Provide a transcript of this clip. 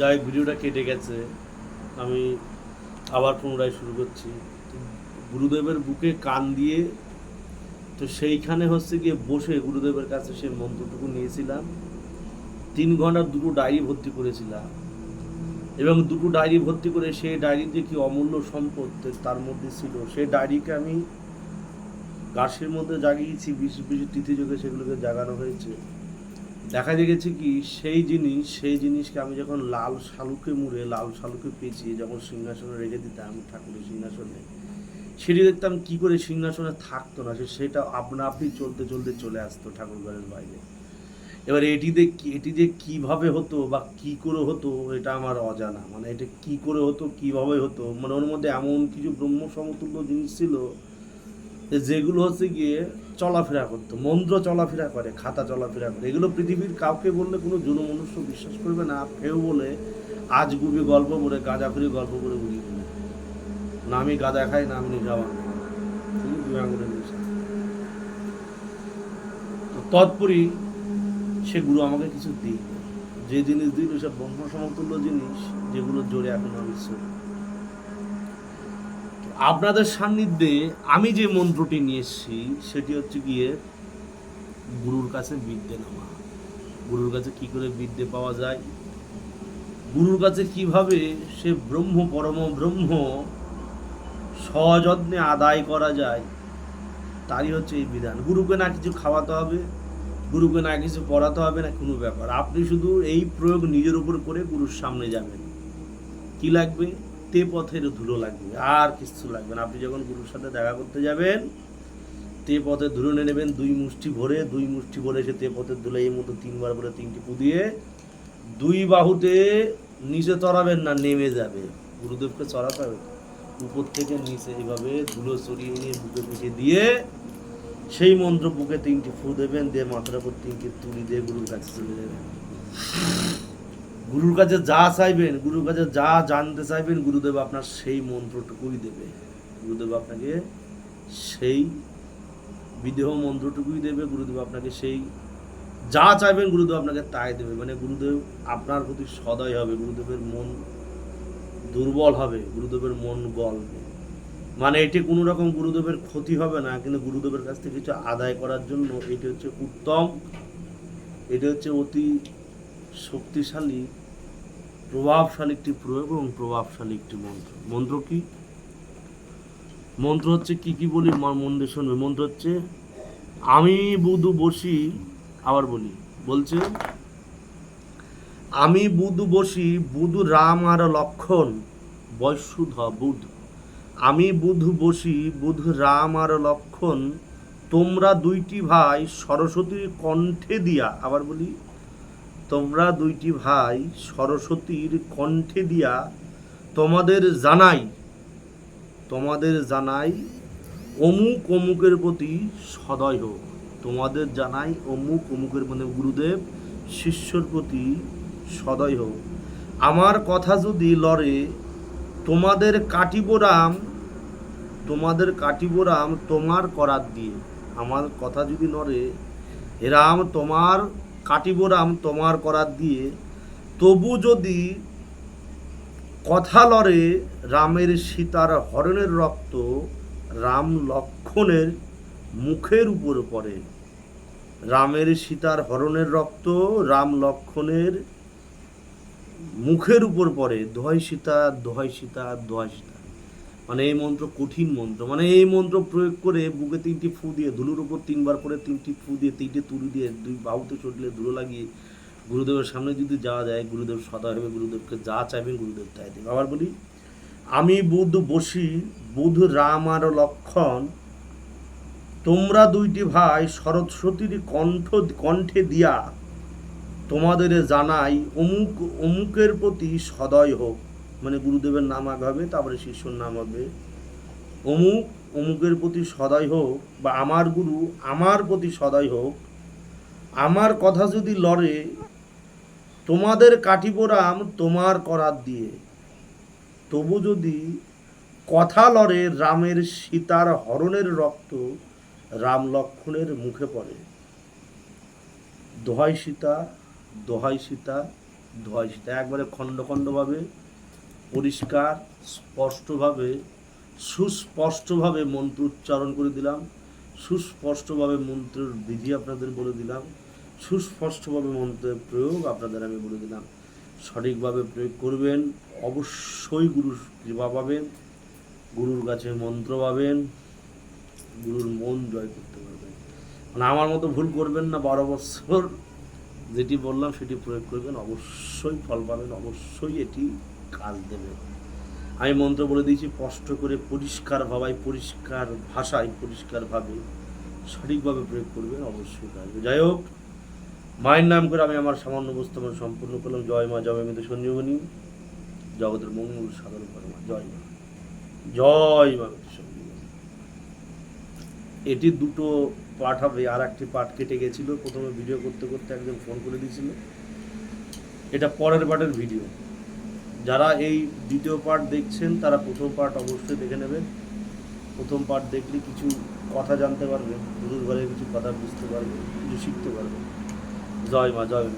যাই ভিডিওটা কেটে গেছে, আমি আবার পুনরায় শুরু করছি। গুরুদেবের বুকে কান দিয়ে, তো সেইখানে হচ্ছে গিয়ে বসে গুরুদেবের কাছে সে মন্ত্রটুকু নিয়েছিলাম। তিন ঘণ্টার দুটো ডায়েরি ভর্তি করেছিলাম। এবং দুটো ডায়েরি ভর্তি করে সেই ডায়েরিতে কি অমূল্য সম্পদ তার মধ্যে ছিল, সেই ডায়েরিকে আমি গাছের মধ্যে জাগিয়েছি বিশেষ বিশেষ তিথিযোগে সেগুলোকে জাগানো হয়েছে। দেখা গেছে কি, সেই জিনিস, সেই জিনিসকে আমি যখন লাল শালুকে মুড়ে, লাল শালুকে পেঁচিয়ে যখন সিংহাসনে রেখে দিতাম, ঠাকুরের সিংহাসনে, সেটি দেখতাম কি করে সিংহাসনে থাকতো না, সে- সেটা আপনা আপনি চলতে চলতে চলে আসতো ঠাকুর ঘরের বাইরে। এবার এটিতে কি- এটি যে কীভাবে হতো বা কি করে হতো, এটা আমার অজানা। মানে এটা কি করে হতো, কীভাবে হতো মানে ওর মধ্যে এমন কিছু ব্রহ্ম সমতুল্য জিনিস ছিল যেগুলো হচ্ছে গিয়ে চলাফেরা করতো মন্ত্র চলাফেরা করে, খাতা চলাফেরা করে। এগুলো পৃথিবীর কাউকে বললে কোনো জন মনুষ্য বিশ্বাস করবে না ফেউ বলে, আজ গুবি গল্প বলে গাঁজা করে গল্প করে দেবে না আমি গাঁজা খাই, না আমি শুধু দুই তৎপরই সে গুরু আমাকে কিছু দিই যে জিনিস দিল সব ব্রহ্ম সমতুল্য জিনিস যেগুলো জোরে এখন আমি। আপনাদের সান্নিধ্যে আমি যে মন্ত্রটি নিয়ে এসেছি, সেটি হচ্ছে গিয়ে গুরুর কাছে বিদ্যে নেওয়া গুরুর কাছে কি করে বিদ্যে পাওয়া যায়? গুরুর কাছে কীভাবে সে ব্রহ্ম, পরম ব্রহ্ম সযত্নে আদায় করা যায়, তারই হচ্ছে এই বিধান। গুরুকে না কিছু খাওয়াতে হবে, গুরুকে না কিছু পড়াতে হবে, না কোনো ব্যাপার। আপনি শুধু এই প্রয়োগ নিজের উপর করে গুরুর সামনে যাবেন। কি লাগবে? তে পথের ধুলো লাগবে, আর কিছু লাগবে না। আপনি যখন গুরুর সাথে দেখা করতে যাবেন, তে পথে ধুলো নিয়ে নেবেন, দুই মুষ্টি ভরে, দুই মুষ্টি ভরে সে তে পথের ধুলো এই মতো তিনবার করে তিনটি পু দিয়ে দুই বাহুতে নিচে চড়াবেন না, নেমে যাবে। গুরুদেবকে চড়াতে হবে। উপর থেকে নিচে এইভাবে ধুলো চড়িয়ে নিয়ে বুকে পিছিয়ে দিয়ে সেই মন্ত্র বুকে তিনটি ফু দেবেন, দিয়ে মাথার উপর তিনটি তুলি দিয়ে গুরুর কাছে চলে যাবেন। গুরুর কাছে যা চাইবেন, গুরুর কাছে যা জানতে চাইবেন, গুরুদেব আপনার সেই মন্ত্রটুকুই দেবে। গুরুদেব আপনাকে সেই বিদেহ মন্ত্রটুকুই দেবে, গুরুদেব আপনাকে সেই যা চাইবেন, গুরুদেব আপনাকে তাই দেবে। মানে গুরুদেব আপনার প্রতি সদয় হবে, গুরুদেবের মন দুর্বল হবে, গুরুদেবের মন গলবে। মানে এটি কোনো রকম গুরুদেবের ক্ষতি হবে না, কিন্তু গুরুদেবের কাছ থেকে কিছু আদায় করার জন্য এটি হচ্ছে উত্তম, এটি হচ্ছে অতি শক্তিশালী, প্রভাবশালী একটি প্রয়োগ এবং প্রভাবশালী একটি মন্ত্র। মন্ত্র কি? মন্ত্র হচ্ছে কি কি বলি? মন মন দিয়ে শুনবে। মন্ত্র হচ্ছে, আমি বুধু বসি, আবার বলি। বলছে, আমি বুধু বসি, বুধু রাম আর লক্ষণ বৈশুধ বুধ। আমি বুধ বসি, বুধ রাম আর লক্ষণ, তোমরা দুইটি ভাই সরস্বতীর কণ্ঠে দিয়া, আবার বলি তোমরা দুইটি ভাই সরস্বতীর কণ্ঠে দিয়া তোমাদের জানাই তোমাদের জানাই অমুক অমুকের প্রতি সদয় হোক। তোমাদের জানাই অমুক অমুকের মানে গুরুদেব শিষ্যর প্রতি সদয় হোক। আমার কথা যদি লড়ে, তোমাদের কাটিব রাম, তোমাদের কাটিব রাম তোমার করার দিয়ে। আমার কথা যদি নড়ে রাম তোমার কাটিব রাম তোমার করার দিয়ে। তবু যদি কথা লড়ে রামের সীতার হরণের রক্ত, রাম লক্ষণের মুখের উপর পড়ে। রামের সীতার হরণের রক্ত, রাম লক্ষণের মুখের উপর পড়ে। দোহাই সীতা দোহাই সীতা দোহাই সীতা। মানে এই মন্ত্র কঠিন মন্ত্র মানে এই মন্ত্র প্রয়োগ করে বুকে তিনটি ফু দিয়ে, ধুলোর উপর তিনবার করে তিনটি ফু দিয়ে, তিনটি তুলি দিয়ে, দুই বাহুতে চটলে ধুলো লাগিয়ে গুরুদেবের সামনে যদি যাওয়া যায়, গুরুদেব সদা হবে, গুরুদেবকে যা চাইবেন গুরুদেব তাই দেবে। আবার বলি, আমি বুধ বসি, বুধ রাম আর লক্ষণ, তোমরা দুইটি ভাই সরস্বতীর কণ্ঠ, কণ্ঠে দিয়া তোমাদের জানাই অমুক, অমুকের প্রতি সদয় হোক। মানে গুরুদেবের নাম আগে হবে তারপরে শিষ্যর নাম হবে অমুক, অমুকের প্রতি সদয় হোক বা আমার গুরু আমার প্রতি সদয় হোক, আমার কথা যদি লড়ে, তোমাদের কাটিবোরাম তোমার করার দিয়ে। তবু যদি কথা লড়ে রামের সীতার হরণের রক্ত, রাম লক্ষণের মুখে পড়ে। দোহাই সীতা দোহাই সীতা দোহাই সীতা। একবারে খণ্ড খণ্ডভাবে পরিষ্কার, স্পষ্টভাবে, সুস্পষ্টভাবে মন্ত্র উচ্চারণ করে দিলাম, সুস্পষ্টভাবে মন্ত্রের বিধি আপনাদের বলে দিলাম, সুস্পষ্টভাবে মন্ত্রের প্রয়োগ আপনাদের আমি বলে দিলাম। সঠিকভাবে প্রয়োগ করবেন, অবশ্যই গুরুর কৃপা পাবেন, গুরুর কাছে মন্ত্র পাবেন, গুরুর মন জয় করতে পারবেন। মানে আমার মতো ভুল করবেন না, বারো বছর যেটি বললাম সেটি প্রয়োগ করবেন, অবশ্যই ফল পাবেন, অবশ্যই এটি কাজ দেবে। আমি মন্ত্র বলে দিয়েছি, স্পষ্ট করে পরিষ্কার ভাবায়, পরিষ্কার ভাষায় পরিষ্কারভাবে সঠিকভাবে প্রয়োগ করবেন অবশ্যই কাজ যাই হোক, মায়ের নাম করে আমি আমার সামান্য উপস্থাপন সম্পূর্ণ করলাম। জয় মা, জয় মিত সঞ্জীবনী। জগতের মঙ্গল সাধন করে মা। জয় মা। জয় মা মিত সঞ্জীবনী। এটি দুটো পাঠ হবে। আর একটি পার্ট কেটে গেছিল। প্রথমে ভিডিও করতে করতে একজন ফোন করে দিয়েছিল। এটা পরের পার্টের ভিডিও যারা এই দ্বিতীয় পার্ট দেখছেন, তারা প্রথম পার্ট অবশ্যই দেখে নেবেন। প্রথম পার্ট দেখলে কিছু কথা জানতে পারবে দুধুর ঘরে কিছু কথা বুঝতে পারবে কিছু শিখতে পারবে জয় মা, জয়